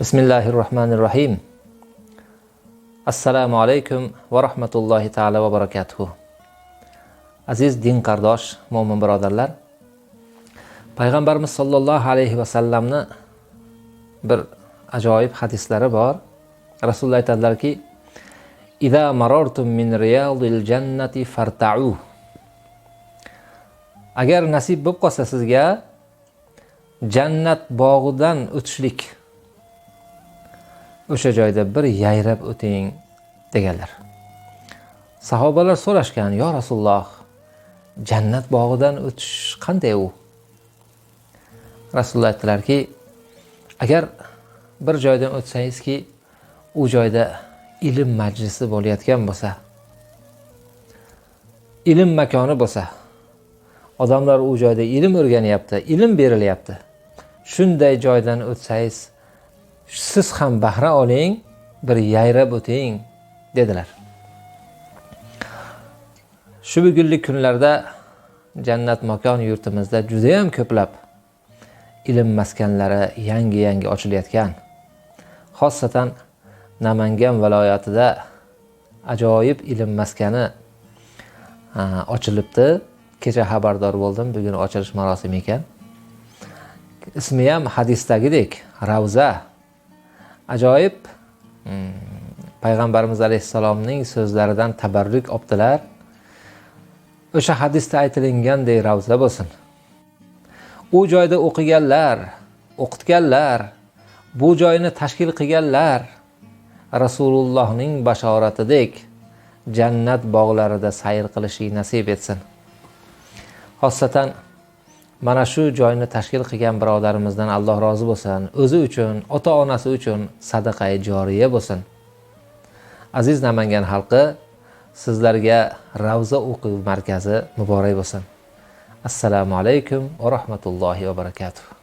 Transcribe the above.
bismillahi rohmanir rohim assalomu alaykum va rahmatullohi taala va barakatuhu aziz din qardosh mo'min birodarlar payg'ambarimiz sollallohu alayhi vasallamni bir ajoyib hadislari bor. Rasululloh aytadilarki ida marortum min riyadil jannati farta'u. Agar nasib bo'lib qolsa sizga jannat bog'idan o'tishlik o'sha joyda bir yayrab o'ting deganlar. Sahobalar so'rashgan yo rasululloh jannat bog'idan o'tish qanday u? Rasululloh aytdilarki agar bir joydan o'tsangizki u joyda ilm majlisi bo'layotgan bo'lsa ilm makoni bo'lsa odamlar u joyda ilm o'rganyapti ilm berilyapti. Shunday joydan o'tsangiz siz ham bahra oling bir yayrab o'ting dedilar. Shu bugunlik kunlarda jannat makon yurtimizda judayam ko'plab ilm maskanlari yangi yangi ochilayotgan xosatan namangan viloyatida ajoyib ilm maskani ochilibdi. Kecha xabardor bo'ldim bugun ochilish marosimi ekan. Ismi ham hadisdagidek ravza. Ajoyib. Payg'ambarimiz alayhissalomning so'zlaridan tabarruk olibdilar. O'sha hadisda aytilinganday ravza bo'lsin. U joyda o'qiganlar o'qitganlar bu joyni tashkil qilganlar rasulullohning bashoratidek jannat bog'larida sayr qilishlik nasib etsin. Xosatan mana shu joyni tashkil qilgan birodarimizdan alloh rozi bo'lsin. O'zi uchun ota onasi uchun sadaqai joriya bo'lsin. Aziz namangan xalqi sizlarga ravza o'quv markazi muborak bo'lsin. Assalomu alaykum va rahmatullohi va barakatuh.